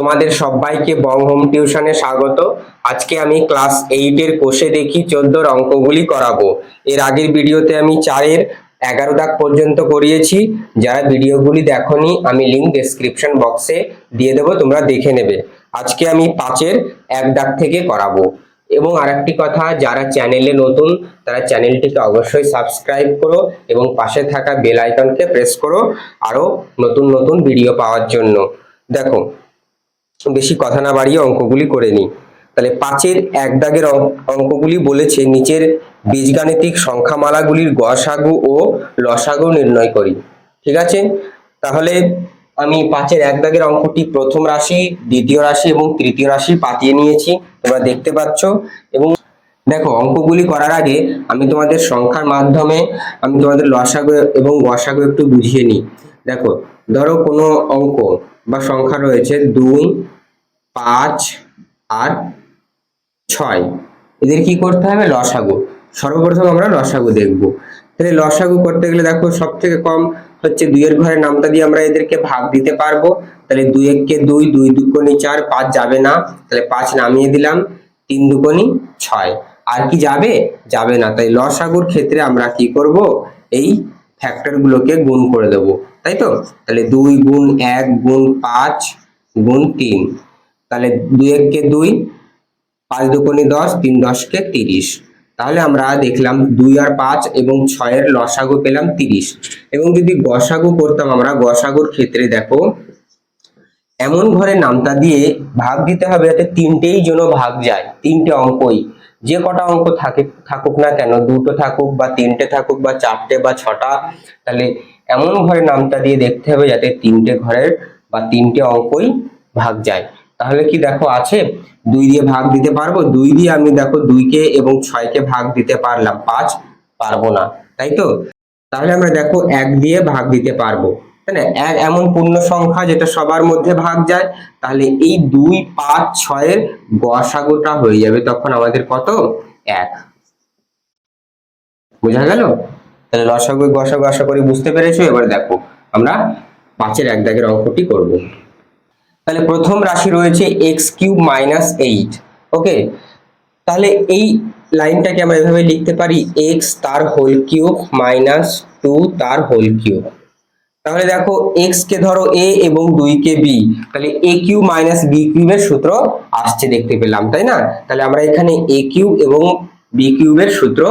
তোমাদের সবাইকে বং হোম টিউশনে স্বাগত। আজকে আমি ক্লাস এইটের কোষে দেখি চোদ্দোর অঙ্কগুলি করাবো। এর আগের ভিডিওতে আমি চারের এগারো দাগ পর্যন্ত করিয়েছি। যারা ভিডিওগুলি দেখনি, আমি লিঙ্ক ডেসক্রিপশন বক্সে দিয়ে দেবো, তোমরা দেখে নেবে। আজকে আমি পাঁচের এক দাগ থেকে করাবো। এবং আরেকটি কথা, যারা চ্যানেলে নতুন, তারা চ্যানেলটিকে অবশ্যই সাবস্ক্রাইব করো এবং পাশে থাকা বেল আইকনকে প্রেস করো আরও নতুন নতুন ভিডিও পাওয়ার জন্য। দেখো বেশি কথা না বাড়িয়ে অঙ্কগুলি করে নিই। তাহলে পাঁচের এক দাগের অঙ্ক- অঙ্কগুলি বলেছে, নিচের বীজগাণিতিক সংখ্যামালাগুলির গসাগু ও লসাগু নির্ণয় করি। ঠিক আছে? তাহলে আমি পাঁচের এক দাগের অঙ্কটি প্রথম রাশি, দ্বিতীয় রাশি এবং তৃতীয় রাশি পাতিয়ে নিয়েছি, তোমরা দেখতে পাচ্ছ। এবং দেখো, অঙ্কগুলি করার আগে আমি তোমাদের সংখ্যার মাধ্যমে, আমি তোমাদের লসাগু এবং গসাগু একটু বুঝিয়ে নিই। দেখো ধরো কোনো অঙ্ক বা সংখ্যা রয়েছে দুই, পাঁচ আর ছয়। এদের কি করতে হবে? লসাগু। সর্বপ্রথম আমরা লসাগু দেখব। তাহলে লসাগু করতে গেলে দেখো সব থেকে কম হচ্ছে দুইয়ের ঘরে নামটা দিয়ে আমরা এদেরকে ভাগ দিতে পারব। তাহলে দুই এককে দুই দুই দুকোনি চার, পাঁচ যাবে না। তাহলে পাঁচ নামিয়ে দিলাম, তিন দুকোনি ছয়। আর কি যাবে? যাবে না। তাই লসাগুর ক্ষেত্রে আমরা কি করব? এই ফ্যাক্টরগুলোকে গুণ করে দেব। তাই তো? তাহলে দুই গুণ এক গুণ পাঁচ গুণ তিন। তাহলে দুই এককে দুই, পাঁচ দুকোনি দশ, তিন দশকে তিরিশ। তাহলে আমরা দেখলাম দুই আর পাঁচ এবং ছয়ের লসাগু পেলাম তিরিশ। এবং যদি গসাগু করতাম আমরা, গসাগুর ক্ষেত্রে দেখো, এমন ঘরে নামতা দিয়ে ভাগ দিতে হবে যাতে তিনটেই যেন ভাগ যায়, তিনটে অঙ্কই। যে কটা অঙ্ক থাকে, থাকুক না কেন, দুটো থাকুক বা তিনটে থাকুক বা চারটে বা ছটা, তাহলে এমন ঘরে নামটা দিয়ে দেখতে হবে যাতে তিনটে ঘরের বা তিনটে অঙ্কই ভাগ যায়। তাহলে কি দেখো আছে? দুই দিয়ে ভাগ দিতে পারব? দুই দিয়ে আমি দেখো দুইকে এবং ছয়কে ভাগ দিতে পারলাম। পাঁচ পারব না। তাই তো? তাহলে আমরা দেখো এক দিয়ে ভাগ দিতে পারব। তাই না? এক এমন পূর্ণ সংখ্যা যেটা সবার মধ্যে ভাগ যায়, তাহলে এই দুই, পাঁচ, ছয়ের গসাগুটা হয়ে যাবে তখন আমাদের কত? এক। বোঝা গেল? তাহলে লসাগু গসাগু আশা করি বুঝতে পেরেছ? এবার দেখো, আমরা পাঁচের এক দাগের অঙ্কটি করব। তাহলে প্রথম রাশি রয়েছে x cube minus eight, okay? তাহলে এই লাইনটাকে আমরা এভাবে লিখতে পারি এক্স তার হোল কিউব মাইনাস টু তার হোল কিউব। তাহলে দেখো এক্স কে ধরো এ এবং দুই কে বি তাহলে এ কিউ মাইনাস বি কিউবের সূত্র আসছে দেখতে পেলাম, তাই না? তাহলে আমরা এখানে এ কিউব এবং বি কিউবের সূত্র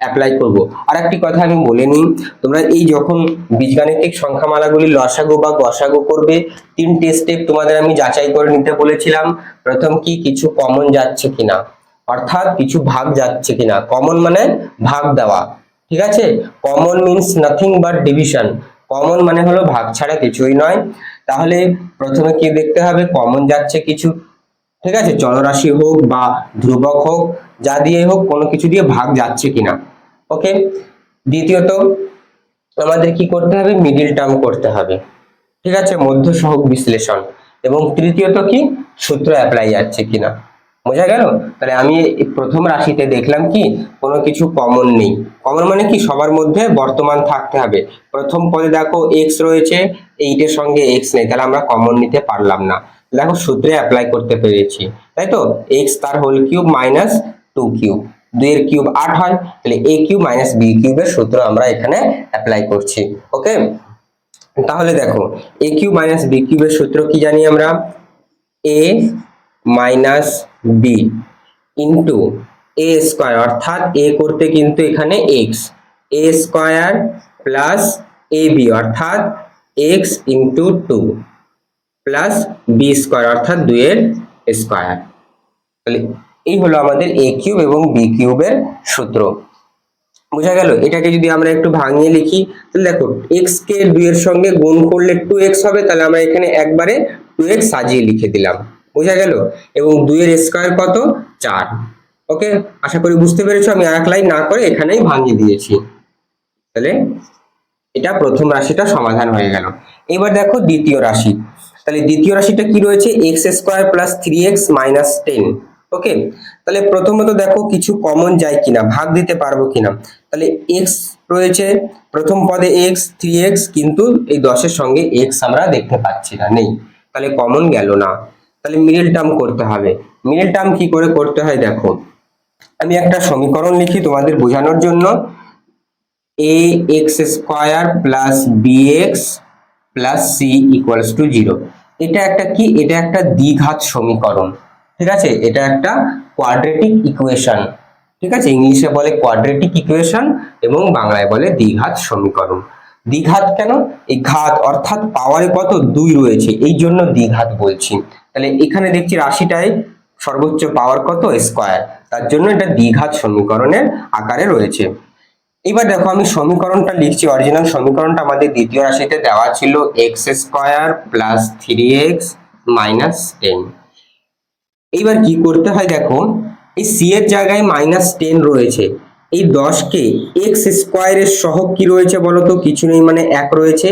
অ্যাপ্লাই করব। আর একটি কথা আমি বলে নিই, তোমরা এই যখন বীজগাণিতিক সংখ্যামালাগুলি লসাগু বা গসাগু করবে তিনটে স্টেপ তোমাদের আমি যাচাই করে নিতে বলেছিলাম, প্রথম কি কিছু কমন যাচ্ছে কিনা? অর্থাৎ কিছু ভাগ যাচ্ছে কিনা? কমন মানে ভাগ দেওয়া, ঠিক আছে? Common means nothing but division common মানে হলো ভাগ ছাড়া কিছুই নয়। তাহলে প্রথমে কি দেখতে হবে? কমন যাচ্ছে কিছু ঠিক আছে? চলরাশি হোক বা ধ্রুবক হোক, যা দিয়ে হোক, কোনো কিছু দিয়ে ভাগ যাচ্ছে কিনা। ওকে? দ্বিতীয়ত, আমাদের কি করতে হবে? মিডিল টার্ম করতে হবে। ঠিক আছে? মধ্য সহগ বিশ্লেষণ। এবং তৃতীয়ত কি? সূত্র অ্যাপ্লাই যাচ্ছে কিনা। বোঝা গেল? তাহলে আমি প্রথম রাশিতে দেখলাম কি? কোনো কিছু কমন নেই। কমন মানে কি? সবার মধ্যে বর্তমান থাকতে হবে। প্রথম পদে দেখো এক্স রয়েছে, এইটের সঙ্গে এক্স নেই। তাহলে আমরা কমন নিতে পারলাম না। দেখো সূত্রে অ্যাপ্লাই করতে পেরেছি, তাই তো? এক্স তার whole cube minus two cube দুইয়ের কিউব আট হয়, তাহলে এ কিউব মাইনাস বি কিউবের সূত্র আমরা এখানে অ্যাপ্লাই করছি ওকে তাহলে দেখো এ কিউব মাইনাস বি কিউবের সূত্র কি জানি আমরা? A minus b into a square অর্থাৎ এ করতে কিন্তু এখানে x a square plus a b অর্থাৎ x into two plus b square অর্থাৎ দুইয়ের স্কোয়ার তাহলে এই হলো আমাদের এ কিউব এবং বি কিউবের সূত্র। বোঝা গেল? এটাকে যদি আমরা একটু ভাঙিয়ে লিখি, তাহলে দেখো এক্স কে দুইয়ের সঙ্গে গুণ করলে টু এক্স হবে, তাহলে আমরা এখানে একবারে টু এক্স সাজিয়ে লিখে দিলাম। বোঝা গেল? এবং দুইয়ের স্কোয়ার কত? চার। ওকে? আশা করি বুঝতে পেরেছ, আমি আর এক লাইন না করে এখানেই ভাঙিয়ে দিয়েছি। তাহলে এটা প্রথম রাশিটা সমাধান হয়ে গেল। এবার দেখো দ্বিতীয় রাশি। তাহলে দ্বিতীয় রাশিটা কি রয়েছে? X square plus three x minus ten okay তাহলে প্রথমত দেখো কিছু কমন যায় কিনা, ভাগ দিতে পারব কিনা। তাহলে এক্স রয়েছে, প্রথম পদে এক্স থ্রি এক্স কিন্তু এই দশের সঙ্গে এক্স আমরা দেখতে পাচ্ছি না, নেই। তাহলে কমন গেল না। তাহলে মিডল টার্ম করতে হবে। মিডল টার্ম কি করে করতে হয় দেখো? আমি একটা সমীকরণ লিখি তোমাদের বোঝানোর জন্য। A x square plus b x plus c equals to zero এটা একটা কি? এটা একটা দ্বিঘাত সমীকরণ। ঠিক আছে? এটা একটা কোয়াড্রেটিক ইকুয়েশন ঠিক আছে? ইংলিশে বলে কোয়াড্রেটিক ইকুয়েশন এবং বাংলায় বলে দ্বিঘাত সমীকরণ। দ্বিঘাত কেন? এই ঘাত অর্থাৎ পাওয়ারে কত? দুই রয়েছে। এই জন্য দ্বিঘাত বলছি। তাহলে এখানে দেখছি রাশিটায় সর্বোচ্চ পাওয়ার কত? স্কোয়ার তার জন্য এটা দ্বিঘাত সমীকরণের আকারে রয়েছে। এবার দেখো আমি সমীকরণটা লিখছি অরিজিনাল সমীকরণটা আমাদের দ্বিতীয় রাশিতে দেওয়া ছিল x square plus three x minus ten এইবার কি করতে হয় দেখো, এই সি এর জায়গায় মাইনাস টেন রয়েছে, এই দশকে এক্স স্কোয়ারের সহগ কি রয়েছে বলো তো? কিছু নেই মানে এক রয়েছে,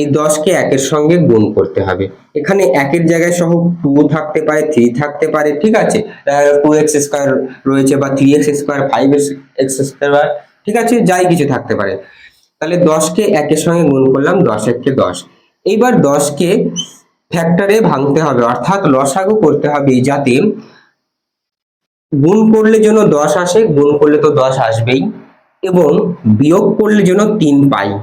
এই দশকে একের সঙ্গে গুণ করতে হবে। এখানে একের জায়গায় সহ টু থাকতে পারে থ্রি থাকতে পারে, ঠিক আছে? টু এক্স স্কোয়ার রয়েছে বা three x square five x square ঠিক আছে? যাই কিছু থাকতে পারে। তাহলে দশকে একের সঙ্গে গুণ করলাম, দশ এককে দশ। এইবার দশকে ফ্যাক্টরে ভাঙতে হবে, অর্থাৎ লসাগু করতে হবে যাতে গুণ করলে যেন দশ আসে, গুণ করলে তো দশ আসবেই। এবং বিয়োগ করলে যেন তিন পাই।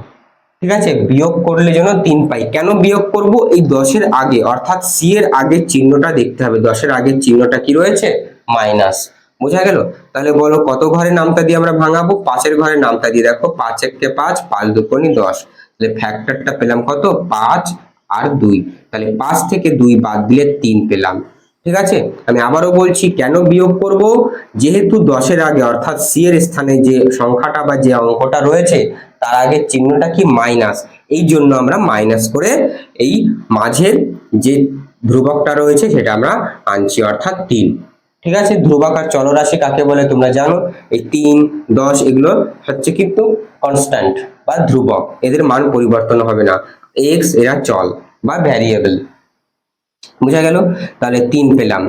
ঠিক আছে? বিয়োগ করলে যেন তিন পাই। কেন বিয়োগ করব? এই দশের আগে, অর্থাৎ সি এর আগের চিহ্নটা দেখতে হবে। দশের আগের চিহ্নটা কি রয়েছে? মাইনাস। বোঝা গেল? তাহলে বলো, কত ঘরে নামটা দিয়ে আমরা ভাঙাবো? পাঁচের ঘরে নামটা দিয়ে দেখো, পাঁচ এককে পাঁচ পাঁচ দুকোনি দশ। তাহলে ফ্যাক্টরটা পেলাম কত? পাঁচ আর দুই। তাহলে পাঁচ থেকে দুই বাদ দিলে তিন পেলাম। ঠিক আছে? আমি আবারও বলছি, কেন বিয়োগ করব? যেহেতু দশের আগে, অর্থাৎ সি এর স্থানে যে সংখ্যাটা বা যে অঙ্কটা রয়েছে, তার আগে চিহ্নটা কি? মাইনাস। এই জন্য আমরা মাইনাস করে এই মাঝের যে ধ্রুবকটা রয়েছে, সেটা আমরা আনছি, অর্থাৎ তিন। ঠিক আছে? ধ্রুবক আর চলরাশি কাকে বলে তোমরা জানো? এই তিন, দশ এগুলো হচ্ছে কিন্তু কনস্ট্যান্ট বা ধ্রুবক। এদের মান পরিবর্তন হবে না। এক্স এরা চল বা ভ্যারিয়েবল বুঝা গেল? তাহলে তিন পেলাম।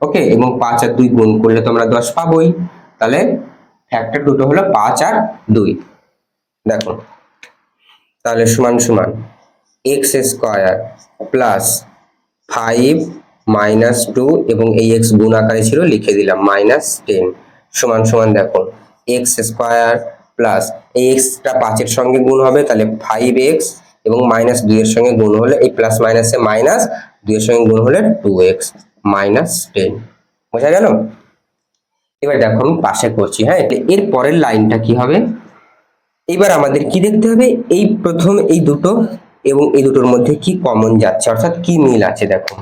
ওকে? এবং পাঁচ আর দুই গুণ করলে তো আমরা দশ পাবোই। তাহলে ফ্যাক্টর দুটো হলো পাঁচ আর দুই। দেখো। তাহলে সমান সমান x square plus five minus two এবং এই এক্স গুণ আকারে ছিল, লিখে দিলাম মাইনাস টেন। সমান সমান দেখো, এক্স স্কোয়ার প্লাস এই এক্সটা পাঁচের সঙ্গে গুণ হবে, তাহলে ফাইভ এক্স এবং মাইনাস দুইয়ের সঙ্গে গুণ হলে এই প্লাস মাইনাসে মাইনাস দুইয়ের সঙ্গে গুণ হলে টু এক্স মাইনাস টেন বোঝা গেল? এবার দেখো আমি পাশে করছি হ্যাঁ এর পরের লাইনটা কি হবে? এবার আমাদের কি দেখতে হবে? এই প্রথম এই দুটো এবং এই দুটোর মধ্যে কি কমন যাচ্ছে, অর্থাৎ কি মিল আছে দেখো।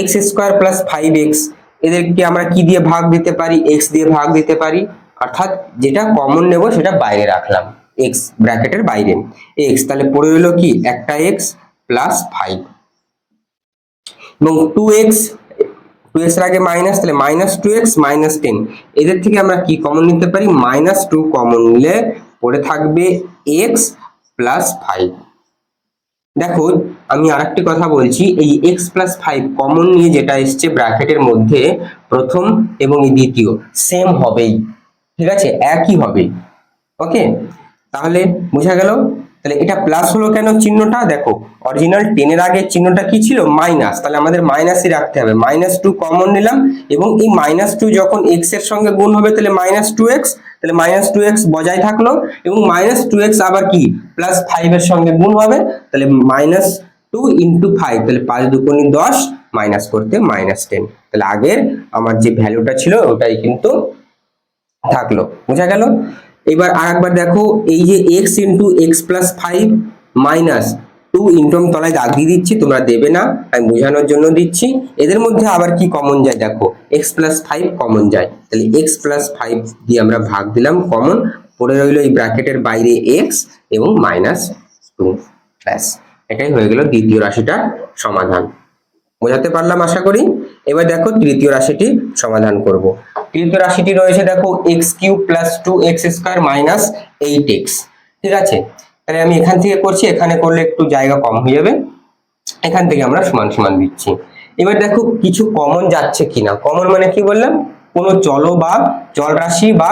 X square plus five x এদেরকে আমরা কি দিয়ে ভাগ দিতে পারি? এক্স দিয়ে ভাগ দিতে পারি। অর্থাৎ যেটা কমন নেব সেটা বাইরে রাখলাম এক্স ব্র্যাকেটের বাইরে। এক্স তাহলে পড়ে রইল কি? একটা এক্স প্লাস ফাইভ এবং টু এক্স টু এক্সের আগে মাইনাস তাহলে minus two x minus ten এদের থেকে আমরা কি কমন নিতে পারি? মাইনাস টু কমন নিলে পড়ে থাকবে এক্স প্লাস ফাইভ দেখো, আমি আরেকটি কথা বলছি, এই এক্স প্লাস ফাইভ কমন নিয়ে যেটা এসছে ব্র্যাকেটের মধ্যে, প্রথম এবং দ্বিতীয় সেম হবেই, ঠিক আছে? একই হবে ওকে তাহলে বোঝা গেল? তাহলে এটা প্লাস হলো কেন চিহ্নটা? দেখো অরিজিনাল টেনের আগে চিহ্নটা কি ছিল? মাইনাস তাহলে আমাদের মাইনাসই রাখতে হবে। মাইনাস টু কমন নিলাম এবং এই মাইনাস টু যখন এক্সের সঙ্গে গুণ হবে, তাহলে মাইনাস টু এক্স তাহলে মাইনাস টু এক্স বজায় থাকল এবং মাইনাস টু এক্স আবার কি? প্লাস ফাইভ এর সঙ্গে গুণ হবে, তাহলে মাইনাস টু ইন্টু ফাইভ তাহলে পাঁচ দুগুণি দশ মাইনাস করতে মাইনাস টেন তাহলে আগের আমার যে ভ্যালুটা ছিল, ওটাই কিন্তু থাকল। বোঝা গেল? এবার আরেকবার দেখো, এই যে x into x plus five minus two into আমি তলায় দাগ দিয়ে দিচ্ছি, তোমরা দেবে না, আমি বোঝানোর জন্য দিচ্ছি। এদের মধ্যে আবার কি কমন যায় দেখো এক্স প্লাস ফাইভ কমন যায়। তাহলে এক্স প্লাস ফাইভ দিয়ে আমরা ভাগ দিলাম কমন পড়ে রইল এই ব্র্যাকেটের বাইরে এক্স এবং মাইনাস টু ব্যাস এটাই হয়ে গেল দ্বিতীয় রাশিটার সমাধান। বোঝাতে পারলাম আশা করি? এবার দেখো তৃতীয় রাশিটি সমাধান করব। তৃতীয় রাশিটি রয়েছে দেখো x cube plus two x square minus eight x, ঠিক আছে? তাহলে আমি এখান থেকে করছি, এখানে করলে একটু জায়গা কম হয়ে যাবে। এখান থেকে আমরা সমান সমান দিচ্ছি। এবার দেখো কিছু কমন যাচ্ছে কিনা। কমন মানে কি বললাম? কোনো চলো বা চল রাশি বা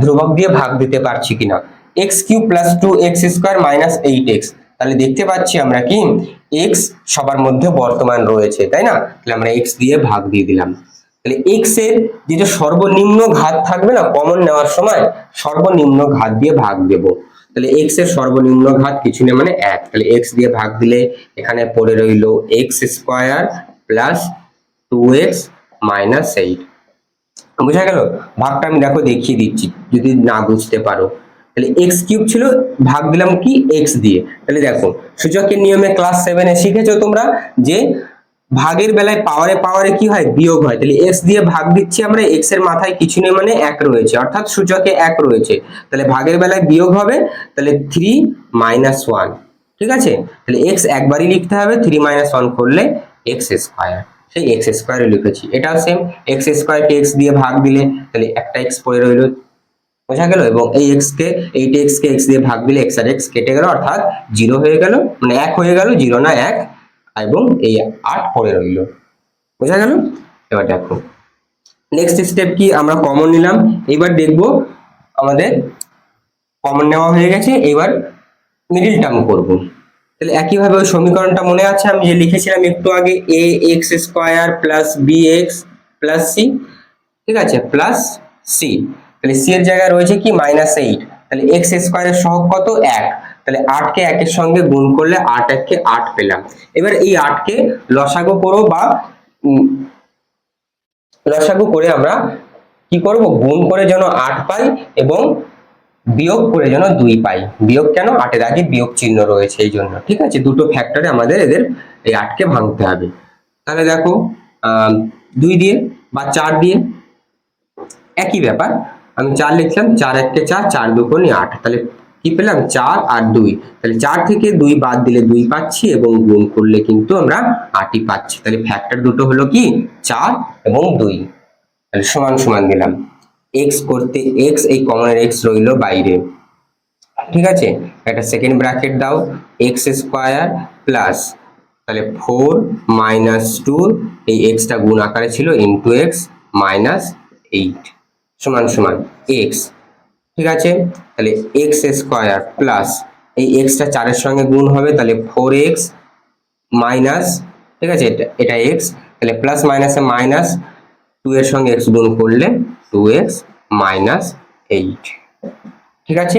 ধ্রুবক দিয়ে ভাগ দিতে পারছি কিনা। X cube plus two x square minus eight x, তাহলে দেখতে পাচ্ছি আমরা কি? এক্স সবার মধ্যে বর্তমান রয়েছে, তাই না? তাহলে আমরা এক্স দিয়ে ভাগ দিয়ে দিলাম। তাহলে এক্সের যেটা সর্বনিম্ন ঘাত থাকবে না কমন নেওয়ার সময় সর্বনিম্ন ঘাত দিয়ে ভাগ দেব। তাহলে এক্সের সর্বনিম্ন ঘাত কিছু নেই মানে এক। তাহলে এক্স দিয়ে ভাগ দিলে এখানে পড়ে রইল x square plus two x minus eight বোঝা গেল? ভাগটা আমি দেখো দেখিয়ে দিচ্ছি, যদি না বুঝতে পারো। তাহলে এক্স কিউব ছিল, ভাগ দিলাম কি? এক্স দিয়ে। তাহলে দেখো, সূচকের নিয়মে ক্লাস সেভেনে শিখেছো তোমরা যে ভাগের বেলায় পাওয়ারে পাওয়ারে কি হয়? বিয়োগ হয়। তাহলে এক্স দিয়ে ভাগ দিচ্ছি আমরা এক্সের মাথায় কিছু নেই মানে এক রয়েছে। অর্থাৎ সূচকে এক রয়েছে। তাহলে ভাগের বেলায় বিয়োগ হবে, তাহলে থ্রি মাইনাস ওয়ান ঠিক আছে? তাহলে এক্স একবারই লিখতে হবে থ্রি মাইনাস ওয়ান করলে এক্স স্কোয়ার সেই এক্স স্কোয়ারে লিখেছি। এটাও সেম এক্স স্কোয়ারকে এক্স দিয়ে ভাগ দিলে, তাহলে একটা এক্স পড়ে রইল। বোঝা গেল? এবং এই এক্স কে এইট এক্স কে এক্স দিয়ে ভাগ দিলে এক্স আর এক্স কেটে গেল, অর্থাৎ জিরো হয়ে গেল। মানে এক হয়ে গেল জিরো না এক। এবং এই আট পড়ে রইল। বোঝা গেল? এবার দেখো। নেক্সট স্টেপ কি? আমরা কমন নিলাম। এবার দেখব আমাদের কমন নেওয়া হয়ে গেছে। এবার মিডিল টার্ম করব। তাহলে একইভাবে ওই সমীকরণটা মনে আছে? আমি যে লিখেছিলাম একটু আগে a x square plus b x plus c ঠিক আছে? প্লাস সি তাহলে সি এর জায়গায় রয়েছে কি? মাইনাস এইট তাহলে এক্স স্কোয়ারের সহগ কত? এক। তাহলে আটকে একের সঙ্গে গুণ করলে আট এককে আট পেলাম। এবার এই আটকে লসাগু করো বা লসাগু করে আমরা কি করব? গুণ করে যেন আট পাই এবং বিয়োগ করে যেন দুই পাই। বিয়োগ কেন? আটের আগে বিয়োগ চিহ্ন রয়েছে এই জন্য, ঠিক আছে? দুটো ফ্যাক্টরে আমাদের এদের এই আটকে ভাঙতে হবে। তাহলে দেখো দুই দিয়ে বা চার দিয়ে, একই ব্যাপার। আমি চার লিখলাম, চার এককে চার চার দুকোনি আট। তাহলে কি পেলাম? চার আর দুই। তাহলে চার থেকে দুই বাদ দিলে দুই পাচ্ছি এবং গুণ করলে কিন্তু আমরা আটই পাচ্ছি। তাহলে ফ্যাক্টর দুটো হলো কি? চার এবং দুই। তাহলে সমান সমান দিলাম। এক্স করতে এক্স এই কমনের এক্স রইল বাইরে। ঠিক আছে? একটা সেকেন্ড ব্র্যাকেট দাও। এক্স স্কোয়ার প্লাস তাহলে ফোর মাইনাস টু এই এক্সটা গুণ আকারে ছিল ইন্টু এক্স মাইনাস এইট সমান সমান এক্স ঠিক আছে? তাহলে এক্স স্কোয়ার প্লাস এই এক্সটা চারের সঙ্গে গুণ হবে, তাহলে ফোর এক্স মাইনাস ঠিক আছে? এটা এটা এক্স তাহলে প্লাস মাইনাসে মাইনাস টু এর সঙ্গে এক্স গুণ করলে টু এক্স মাইনাস এইট ঠিক আছে?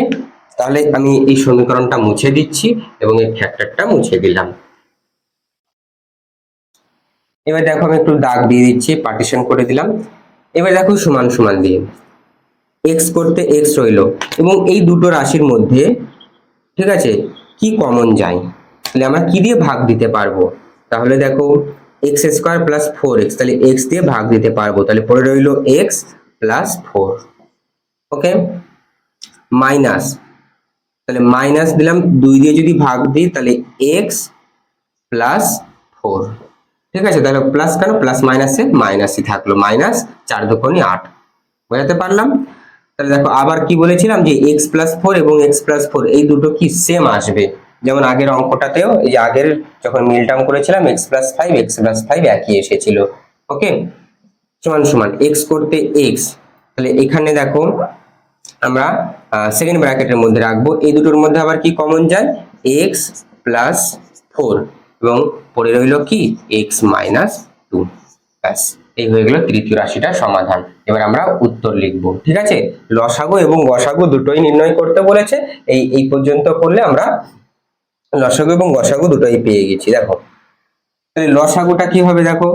তাহলে আমি এই সমীকরণটা মুছে দিচ্ছি এবং এই ফ্যাক্টরটা মুছে দিলাম। এবার দেখো আমি একটু দাগ দিয়ে দিচ্ছি পার্টিশন করে দিলাম। এবার দেখো সমান সমান দিয়ে। এক্স করতে এক্স রইল। এবং এই দুটো রাশির মধ্যে, ঠিক আছে, কি কমন যায়? তাহলে আমরা কি দিয়ে ভাগ দিতে পারব? তাহলে দেখো x square plus four x তাহলে এক্স দিয়ে ভাগ দিতে পারব। তাহলে পরে রইল x plus four okay minus তাহলে মাইনাস দিলাম দুই দিয়ে যদি ভাগ দিই, তাহলে এক্স প্লাস ফোর ঠিক আছে? তাহলে প্লাস কেন? প্লাস মাইনাসে মাইনাসই থাকল। মাইনাস চার দুকোনি আট, বোঝাতে পারলাম? তাহলে দেখো, আবার কি বলেছিলাম যে এক্স প্লাস ফোর এবং এক্স প্লাস ফোর এই দুটো কি সেম আসবে? যেমন আগের অঙ্কটাতেও, এই যে আগের যখন মিল টার্ম করেছিলাম x plus five x plus five একই এসেছিল ওকে সমান সমান এক্স করতে এক্স তাহলে এখানে দেখো, আমরা সেকেন্ড ব্র্যাকেটের মধ্যে রাখব, এই দুটোর মধ্যে আবার কি কমন যায়? এক্স প্লাস ফোর এবং পরে রইল কি? এক্স মাইনাস টু ব্যাস। এই হয়ে গেল তৃতীয় রাশিটার সমাধান। এবার আমরা উত্তর লিখব, ঠিক আছে? লসাগু এবং গসাগু দুটোই নির্ণয় করতে বলেছে। এই এই পর্যন্ত করলে আমরা লসাগু এবং গসাগু দুটোই পেয়ে গেছি, দেখো। তাহলে লসাগুটা কি হবে, দেখো?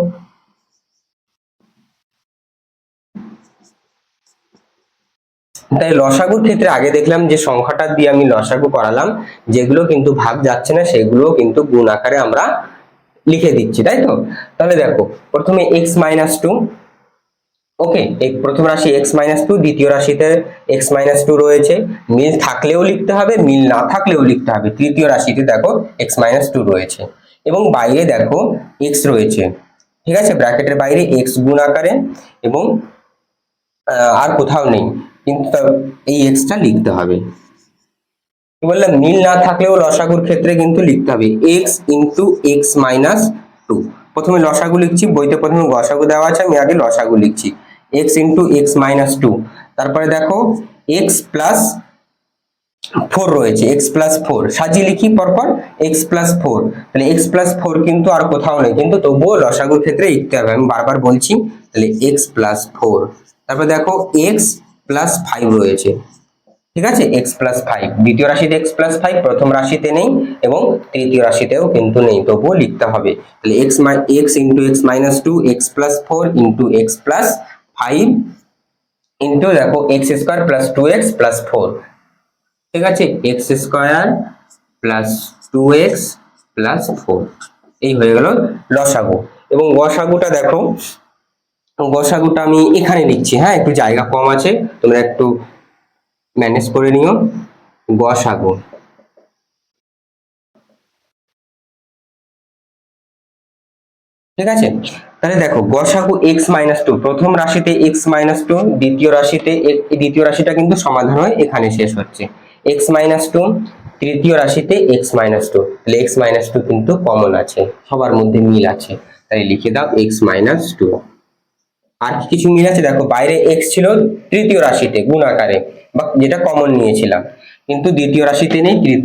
তাই লসাগুর ক্ষেত্রে আগে দেখলাম যে সংখ্যাটা দিয়ে আমি লসাগু করালাম, যেগুলো কিন্তু ভাগ যাচ্ছে না সেগুলো কিন্তু গুণ আকারে আমরা লিখে দিচ্ছি, তাই তো? তাহলে দেখো, প্রথমে এক্স মাইনাস টু ওকে প্রথম রাশি এক্স মাইনাস টু দ্বিতীয় রাশিতে এক্স মাইনাস টু রয়েছে। মিল থাকলেও লিখতে হবে, মিল না থাকলেও লিখতে হবে। তৃতীয় রাশিতে দেখো এক্স মাইনাস টু রয়েছে। এবং বাইরে দেখো এক্স রয়েছে। ঠিক আছে? ব্র্যাকেটের বাইরে এক্স গুণ আকারে এবং আর কোথাও নেই। কিন্তু এই এক্সটা লিখতে হবে। বললাম মিল না থাকলেও লসাগুর ক্ষেত্রে কিন্তু লিখতে হবে। X into x minus two প্রথমে লসাগু লিখছি, বইতে প্রথমে গসাগু দেওয়া আছে, আমি আগে লসাগু লিখছি। X into x minus two তারপরে দেখো এক্স প্লাস ফোর রয়েছে এক্স প্লাস ফোর সাজিয়ে লিখি পরপর এক্স প্লাস ফোর তাহলে এক্স প্লাস ফোর কিন্তু আর কোথাও নেই, কিন্তু তবুও লসাগুর ক্ষেত্রে লিখতে হবে। আমি বারবার বলছি, তাহলে এক্স প্লাস ফোর তারপর দেখো এক্স প্লাস ফাইভ রয়েছে। ঠিক আছে? এক্স প্লাস ফাইভ দ্বিতীয় রাশিতে এক্স প্লাস ফাইভ প্রথম রাশিতে নেই এবং তৃতীয় রাশিতেও কিন্তু নেই। তবুও লিখতে হবে। তাহলে x my x into x minus two x plus four into x plus five into দেখো x square plus two x plus four ঠিক আছে? X square plus two x plus four এই হয়ে গেল লসাগু। এবং গসাগুটা দেখো, গসাগুটা আমি এখানে লিখছি। হ্যাঁ একটু জায়গা কম আছে। তোমরা একটু ম্যানেজ করে নিও গসাগু ঠিক আছে? তাহলে দেখো গসাগু এক্স মাইনাস টু প্রথম রাশিতে এক্স মাইনাস টু দ্বিতীয় রাশিতে দ্বিতীয় রাশিটা কিন্তু সমাধান হয়ে এখানে শেষ হচ্ছে। এক্স মাইনাস টু তৃতীয় রাশিতে এক্স মাইনাস টু তাহলে এক্স মাইনাস টু কিন্তু কমন আছে, সবার মধ্যে মিল আছে। তাই লিখে দাও এক্স মাইনাস টু আর কিছু মিল আছে? দেখো, বাইরে এক্স ছিল তৃতীয় রাশিতে, গুণ আকারে। বা যেটা কমন নিয়েছিলাম। কিন্তু দ্বিতীয় রাশিতে নেই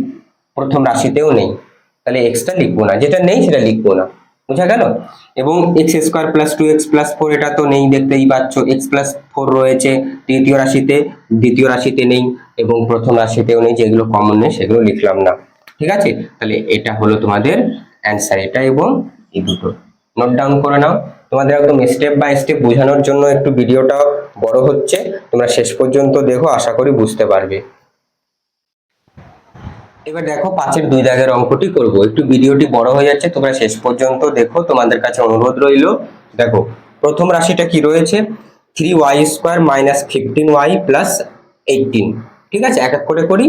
প্রথম রাশিতেও নেই। তাহলে এক্সটা লিখব না। যেটা নেই, সেটা লিখব না। বোঝা গেল? এবং x square plus two x plus four এটা তো নেই, দেখতেই পাচ্ছ। এক্স প্লাস ফোর রয়েছে তৃতীয় রাশিতে, দ্বিতীয় রাশিতে নেই এবং প্রথম রাশিতেও নেই। যেগুলো কমন নেই, সেগুলো লিখলাম না। ঠিক আছে? তাহলে এটা হলো তোমাদের অ্যান্সার এটা এবং এই দুটো। নোট ডাউন করে নাও। তোমাদের একদম স্টেপ বাই স্টেপ বোঝানোর জন্য একটু ভিডিওটা বড় হচ্ছে। তোমরা শেষ পর্যন্ত দেখো, আশা করি বুঝতে পারবে। এবার দেখো, পাঁচের দুই দাগের অঙ্কটি করব। একটু ভিডিওটি বড় হয়ে যাচ্ছে, তোমরা শেষ পর্যন্ত দেখো, তোমাদের কাছে অনুরোধ রইল। দেখো, প্রথম রাশিটা কি রয়েছে? Three y square minus fifteen y plus eighteen ঠিক আছে? এক এক করে করি।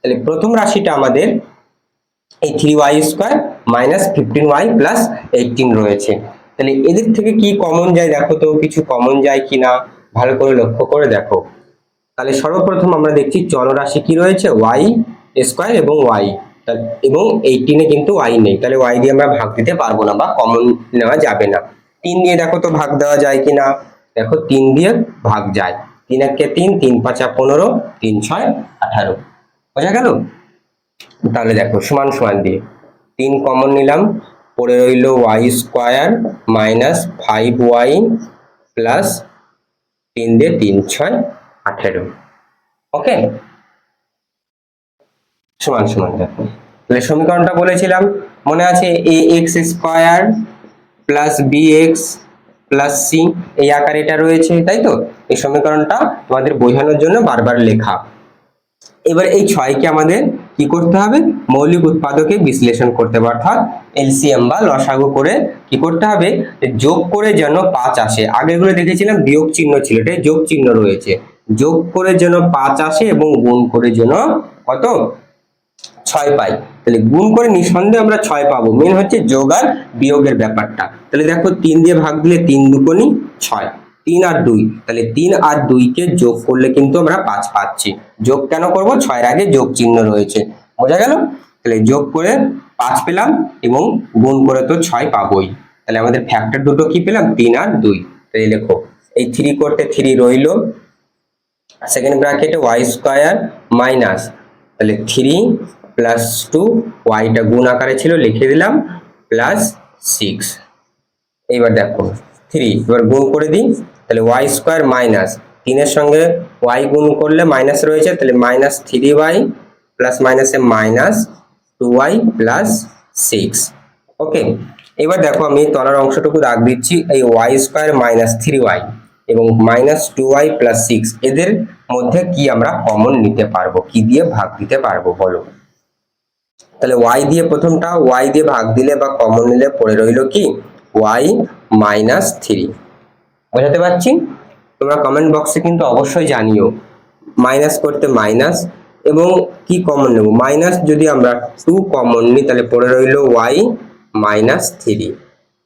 তাহলে প্রথম রাশিটা আমাদের এই three y square minus fifteen y plus eighteen রয়েছে। তাহলে এদের থেকে কি কমন যায়? দেখো তো, কিছু কমন যায় কিনা? ভালো করে লক্ষ্য করে দেখো। তাহলে সর্বপ্রথম আমরা দেখছি চলরাশি কি রয়েছে? ওয়াই স্কোয়ার এবং ওয়াই এবং এইটিনে কিন্তু ওয়াই নেই। তাহলে ওয়াই দিয়ে আমরা ভাগ দিতে পারব না বা কমন নেওয়া যাবে না। তিন দিয়ে দেখো তো ভাগ দেওয়া যায় কিনা? দেখো, তিন দিয়ে ভাগ যায়। তিন একে তিন তিন পাঁচা পনেরো, তিন ছয়, আঠারো। বোঝা গেল? তাহলে দেখো, সমান সমান দিয়ে। তিন কমন নিলাম। পড়ে রইল y square minus five y plus তিন দিয়ে তিন ছয় আঠেরো। ওকে সমান সমান, দেখো। তাহলে সমীকরণটা বলেছিলাম, মনে আছে a x square plus b x plus c এই আকারে এটা রয়েছে, তাই তো? এই সমীকরণটা তোমাদের বোঝানোর জন্য বারবার লেখা। এবার এই ছয়কে আমাদের কি করতে হবে? মৌলিক উৎপাদকে বিশ্লেষণ করতে হবে। অর্থাৎ এলসিএম বা লসাগু করে কি করতে হবে? যোগ করে যেন পাঁচ আসে। আগেগুলো দেখেছিলাম, বিয়োগ চিহ্ন ছিল এটা যোগ চিহ্ন রয়েছে। যোগ করে যেন পাঁচ আসে এবং গুণ করে যেন কত? ছয় পাই। তাহলে গুণ করে নিঃসন্দেহে আমরা ছয় পাবো। মেন হচ্ছে যোগ আর বিয়োগের ব্যাপারটা। তাহলে দেখো, তিন দিয়ে ভাগ দিলে তিন দুকোনি ছয়। তিন আর দুই। তাহলে তিন আর দুইকে যোগ করলে কিন্তু আমরা পাঁচ পাচ্ছি। যোগ কেন করব? ছয়ের আগে যোগ চিহ্ন রয়েছে। বোঝা গেল? তাহলে যোগ করে পাঁচ পেলাম এবং গুণ করে তো ছয় পাবোই। তাহলে আমাদের ফ্যাক্টর দুটো কি পেলাম? তিন আর দুই। তাহলে লেখো, এই থ্রি করতে থ্রি রইল। সেকেন্ড ব্র্যাকেটে ওয়াই স্কোয়ার মাইনাস তাহলে থ্রি প্লাস টু ওয়াইটা গুণ আকারে ছিল, লিখে দিলাম প্লাস সিক্স এইবার দেখো। থ্রি, এবার গুণ করে দিই, তাহলে ওয়াই স্কোয়ার মাইনাস তিনের সঙ্গে ওয়াই গুণ করলে মাইনাস রয়েছে, তাহলে মাইনাস থ্রি ওয়াই প্লাস মাইনাসে minus two y plus six okay এবার দেখো আমি তলার অংশটুকু দাগ দিচ্ছি, এই y square minus three y এবং minus two y plus six এদের মধ্যে কি আমরা কমন নিতে পারব? কি দিয়ে ভাগ দিতে পারব বলো? তাহলে ওয়াই দিয়ে প্রথমটা ওয়াই দিয়ে ভাগ দিলে বা কমন নিলে পড়ে রইল কি? ওয়াই মাইনাস থ্রি বোঝাতে পারছি? তোমরা কমেন্ট বক্সে কিন্তু অবশ্যই জানিও। মাইনাস করতে মাইনাস এবং কি কমন নেব? মাইনাস যদি আমরা টু কমন নিই, তাহলে পড়ে রইল ওয়াই মাইনাস থ্রি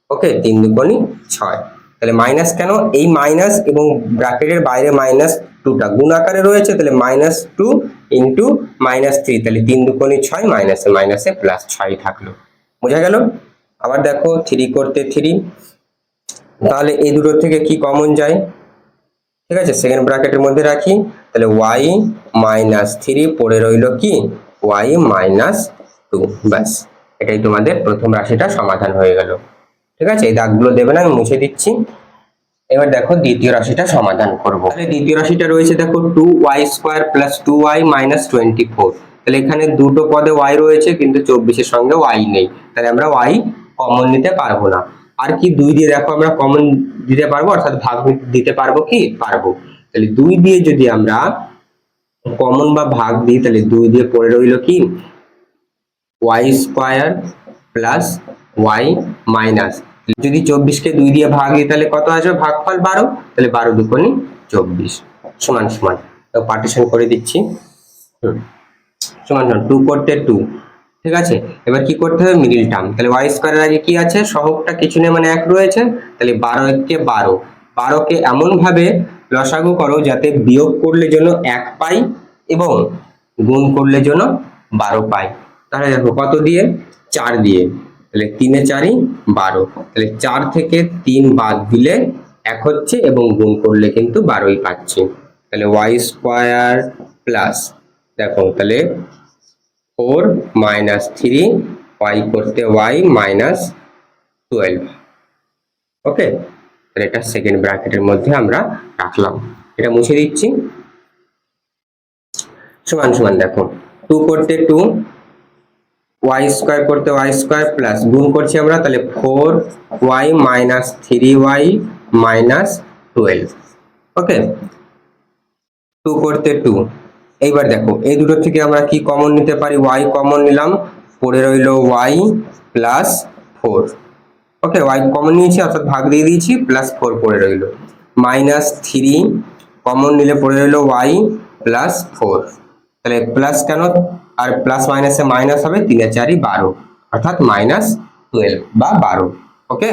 ওকে তিন দুগুণি ছয়। তাহলে মাইনাস কেন? এই মাইনাস এবং ব্র্যাকেটের বাইরে মাইনাস টুটা গুণ আকারে রয়েছে, তাহলে minus two into minus three তাহলে তিন দুগুণি ছয় মাইনাসে মাইনাসে প্লাস ছয় থাকল। বোঝা গেল? আবার দেখো থ্রি করতে থ্রি তাহলে এই দুটো থেকে কি কমন যায়? ঠিক আছে সেকেন্ড ব্র্যাকেটের মধ্যে রাখি। তাহলে ওয়াই মাইনাস থ্রি পড়ে রইল কি? ওয়াই মাইনাস টু ব্যাস, এটাই তোমাদের প্রথম রাশিটা সমাধান হয়ে গেল। ঠিক আছে, এই দাগগুলো দেবে না, আমি মুছে দিচ্ছি। এবার দেখো দ্বিতীয় রাশিটা সমাধান করব। তাহলে দ্বিতীয় রাশিটা রয়েছে, দেখো two y square plus two y minus twenty four তাহলে এখানে দুটো পদে ওয়াই রয়েছে, কিন্তু চব্বিশের সঙ্গে ওয়াই নেই। তাহলে আমরা ওয়াই কমন নিতে পারব না। আর কি দুই দিয়ে দেখো আমরা কমন দিতে পারব, অর্থাৎ ভাগ দিতে পারব কি? পারব। তাহলে দুই দিয়ে যদি আমরা কমন বা ভাগ দিই, তাহলে দুই দিয়ে পড়ে রইল কি? Y square plus y minus যদি চব্বিশকে দুই দিয়ে ভাগ দিই, তাহলে কত আসবে? ভাগফল বারো। তাহলে বারো দুকোনি চব্বিশ। সমান সমান। পার্টিশন করে দিচ্ছি। সমান সমান। টু করতে টু ঠিক আছে? এবার কি করতে হবে? মিডিল টার্ম তাহলে ওয়াই স্কোয়ারের আগে কি আছে? সহগটা কিছু নেই মানে এক রয়েছে। তাহলে বারো একে বারো। বারোকে এমন ভাবে লসাগু করো যাতে বিয়োগ করলে যেন এক পাই এবং গুণ করলে যেন বারো পাই। তাহলে দেখো কত দিয়ে? চার দিয়ে। তাহলে তিনে চারই বারো। তাহলে চার থেকে তিন বাদ দিলে এক হচ্ছে এবং গুণ করলে কিন্তু বারোই পাচ্ছি। তাহলে ওয়াই স্কোয়ার প্লাস দেখো, তাহলে ফোর মাইনাস থ্রি ওয়াই করতে ওয়াই মাইনাস টুয়েলভ। ওকে? তাহলে এটা সেকেন্ড ব্র্যাকেটের মধ্যে আমরা রাখলাম। এটা মুছে দিচ্ছি। সমান সমান দেখো। টু করতে টু ওয়াই স্কোয়ার করতে ওয়াই স্কোয়ার প্লাস গুণ করছি আমরা, তাহলে four y minus three y minus twelve okay? Two করতে টু এইবার দেখো, এই দুটো থেকে আমরা কি কমন নিতে পারি? ওয়াই কমন নিলাম পড়ে রইল y plus four okay y common নিয়েছি, অর্থাৎ ভাগ দিয়ে দিয়েছি প্লাস ফোর পড়ে রইল। মাইনাস থ্রি কমন নিলে পড়ে রইল ওয়াই প্লাস ফোর তাহলে প্লাস কেন? আর প্লাস মাইনাসে মাইনাস হবে তিনে চারই বারো। অর্থাৎ মাইনাস টুয়েলভ বা বারো। ওকে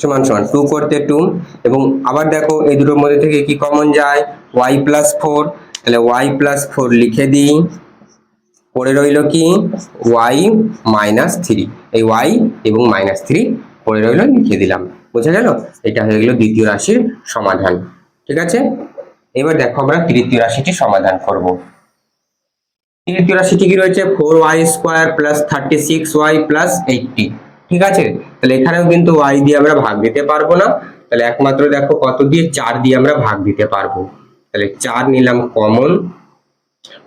সমান সমান টু করতে টু এবং আবার দেখো, এই দুটোর মধ্যে থেকে কি কমন যায়? ওয়াই প্লাস ফোর তাহলে ওয়াই প্লাস ফোর লিখে দিই। পড়ে রইল কি? ওয়াই মাইনাস থ্রি এই ওয়াই এবং মাইনাস থ্রি পড়ে রইল লিখে দিলাম। বুঝা গেল? এটা হয়ে গেল দ্বিতীয় রাশির সমাধান। ঠিক আছে? এবার দেখো আমরা তৃতীয় রাশিটি সমাধান করব। তৃতীয় রাশিটি কি রয়েছে? Four y square plus thirty six y plus eighty ঠিক আছে? তাহলে এখানেও কিন্তু ওয়াই দিয়ে আমরা ভাগ দিতে পারব না। তাহলে একমাত্র দেখো কত দিয়ে? চার দিয়ে আমরা ভাগ দিতে পারব। তাহলে চার নিলাম কমন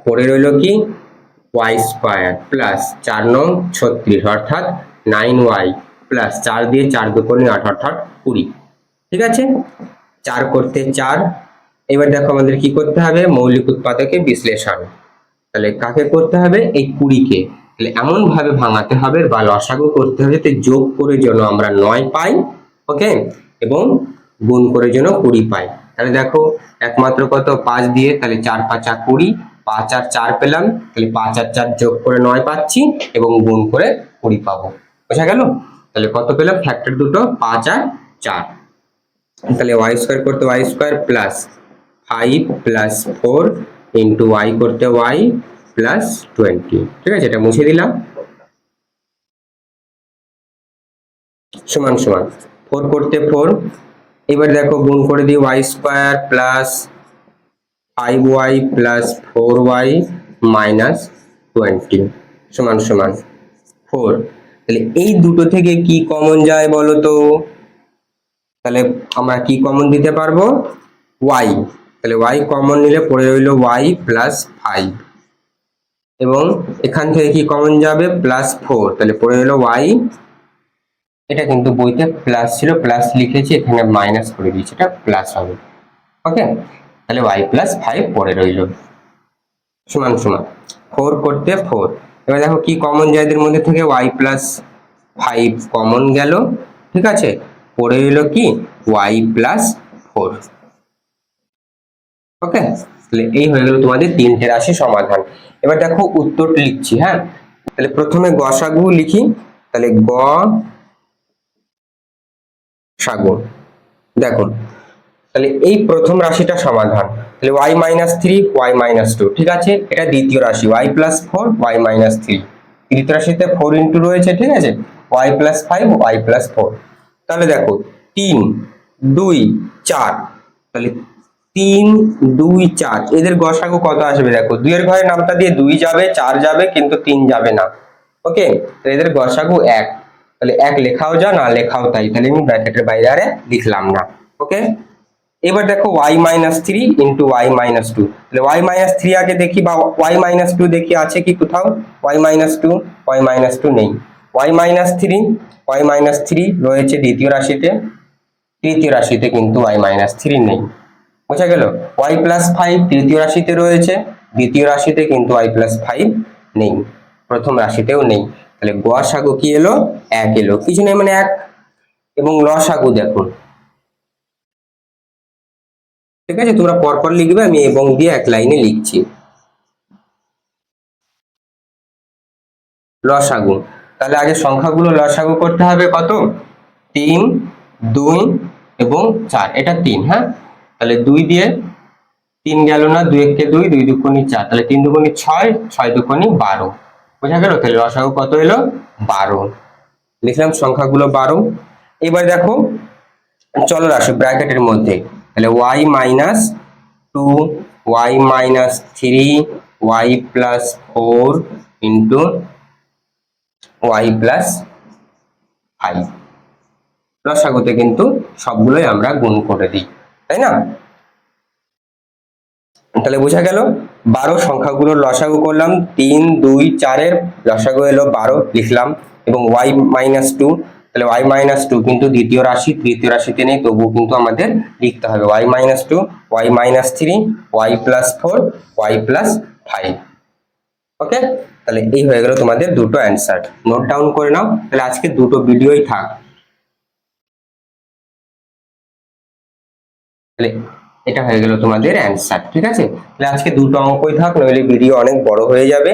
পড়ে রইল কি? ওয়াই স্কোয়ার প্লাস চার নং ছত্রিশ, অর্থাৎ নাইন ওয়াই প্লাস চার দিয়ে চার দুকোনি আট, অর্থাৎ কুড়ি। ঠিক আছে? চার করতে চার। এবার দেখো আমাদের কি করতে হবে? মৌলিক উৎপাদকে বিশ্লেষণ। তাহলে কাকে করতে হবে? এই কুড়িকে। তাহলে এমন ভাবে ভাঙাতে হবে বা লসাগু করতে হবে যাতে যোগ করে যেন আমরা নয় পাই ওকে এবং গুণ করে যেন কুড়ি পাই। তাহলে দেখো, একমাত্র কত? পাঁচ দিয়ে, তাহলে চার পাঁচা কুড়ি, পাঁচ আর চার পেলাম, তাহলে পাঁচ আর চার যোগ করে নয় পাচ্ছি এবং গুণ করে কুড়ি পাবো। বোঝা গেল? তাহলে কত পেলাম? ফ্যাক্টর দুটো, পাঁচ আর চার। তাহলে ওয়াই স্কোয়ার করতে y square plus five plus four into y করতে ওয়াই প্লাস টোয়েন্টি ঠিক আছে? এটা মুছে দিলাম। সমান সমান। ফোর করতে ফোর এবার দেখো গুণ করে দিই y square plus five y plus four y minus twenty সমান সমান। ফোর তাহলে এই দুটো থেকে কি কমন যায় বলো তো? তাহলে আমরা কি কমন দিতে পারব? ওয়াই তাহলে ওয়াই কমন নিলে পড়ে রইল ওয়াই প্লাস ফাইভ এবং এখান থেকে কি কমন যাবে? প্লাস ফোর তাহলে পড়ে রইল ওয়াই এটা কিন্তু বইতে প্লাস ছিল প্লাস লিখেছি, এখানে মাইনাস করে দিয়েছি, এটা প্লাস হবে। ওকে তাহলে ওয়াই প্লাস ফাইভ পড়ে রইল। সমান সমান। ফোর করতে ফোর এবার দেখো কি কমন যায় মধ্যে থেকে ওয়াই প্লাস ফাইভ কমন গেল, ঠিক আছে? পড়ে রইল কি? ওয়াই প্লাস ফোর ওকে তাহলে এই হয়ে গেল তোমাদের তিনটে রাশি সমাধান। এবার দেখো উত্তর লিখছি হ্যাঁ? তাহলে প্রথমে গসাগু লিখি, তাহলে গ সাগু দেখুন, তাহলে এই প্রথম রাশিটা সমাধান। তাহলে y minus three y minus two ঠিক আছে? এটা দ্বিতীয় রাশি y plus four y minus three তৃতীয় রাশিতে ফোর ইন্টু রয়েছে, ঠিক আছে? Y plus five y plus four তাহলে দেখো, তিন, দুই, চার। তাহলে তিন, দুই, চার। এদের গসাগু কত আসবে দেখো? দুইয়ের ঘরে নামটা দিয়ে দুই যাবে, চার যাবে, কিন্তু তিন যাবে না। ওকে এদের গসাগু এক। তাহলে এক লেখাও যা, না লেখাও তাই। তাহলে আমি ব্র্যাকেটের বাইরে আরে লিখলাম না। ওকে? এবার দেখো y minus three into y minus two তাহলে ওয়াই মাইনাস থ্রি আগে দেখি বা ওয়াই মাইনাস টু দেখি, আছে কি কোথাও? Y minus two y minus two নেই। Y minus three y minus three রয়েছে দ্বিতীয় রাশিতে। তৃতীয় রাশিতে কিন্তু ওয়াই মাইনাস থ্রি নেই। বোঝা গেল? ওয়াই প্লাস ফাইভ তৃতীয় রাশিতে রয়েছে, দ্বিতীয় রাশিতে কিন্তু ওয়াই প্লাস ফাইভ নেই। প্রথম রাশিতেও নেই। তাহলে গসাগু কি এলো? এক এলো। কিছু নেই মানে এক। এবং লসাগু দেখুন ঠিক আছে, তোমরা পরপর লিখবে, আমি এবং দিয়ে এক লাইনে লিখছি। লসাগু তাহলে আগে সংখ্যাগুলো লসাগু করতে হবে কত? তিন, দুই এবং চার। এটা তিন হ্যাঁ? তাহলে দুই দিয়ে তিন গেল না, দুই একে দুই দুই দুকোনি চার। তাহলে তিন দুকোনি ছয় ছয় দুকোনি বারো। বোঝা গেল? তাহলে লসাগু কত এলো? বারো। লিখলাম সংখ্যাগুলো বারো। এবার দেখো, চলো আসো ব্র্যাকেটের মধ্যে। তাহলে y minus two y minus three y plus four into y plus five লসাগুতে কিন্তু সবগুলোই আমরা গুণ করে দিই, তাই না? তাহলে বোঝা গেল বারো সংখ্যাগুলোর লসাগু করলাম, তিন, দুই, চারের লসাগু এলো বারো, লিখলাম, এবং ওয়াই মাইনাস টু তাহলে ওয়াই মাইনাস টু কিন্তু দ্বিতীয় রাশি, তৃতীয় রাশিতে নেই, তবুও কিন্তু আমাদের লিখতে হবে y minus two y minus three y plus four y plus five okay তাহলে এই হয়ে গেল তোমাদের দুটো অ্যান্সার নোট ডাউন করে নাও, তাহলে আজকে দুটো ভিডিওই থাক। তাহলে এটা হয়ে গেল তোমাদের অ্যান্সার ঠিক আছে? তাহলে আজকে দুটো অঙ্কই থাক, নইলে ভিডিও অনেক বড় হয়ে যাবে।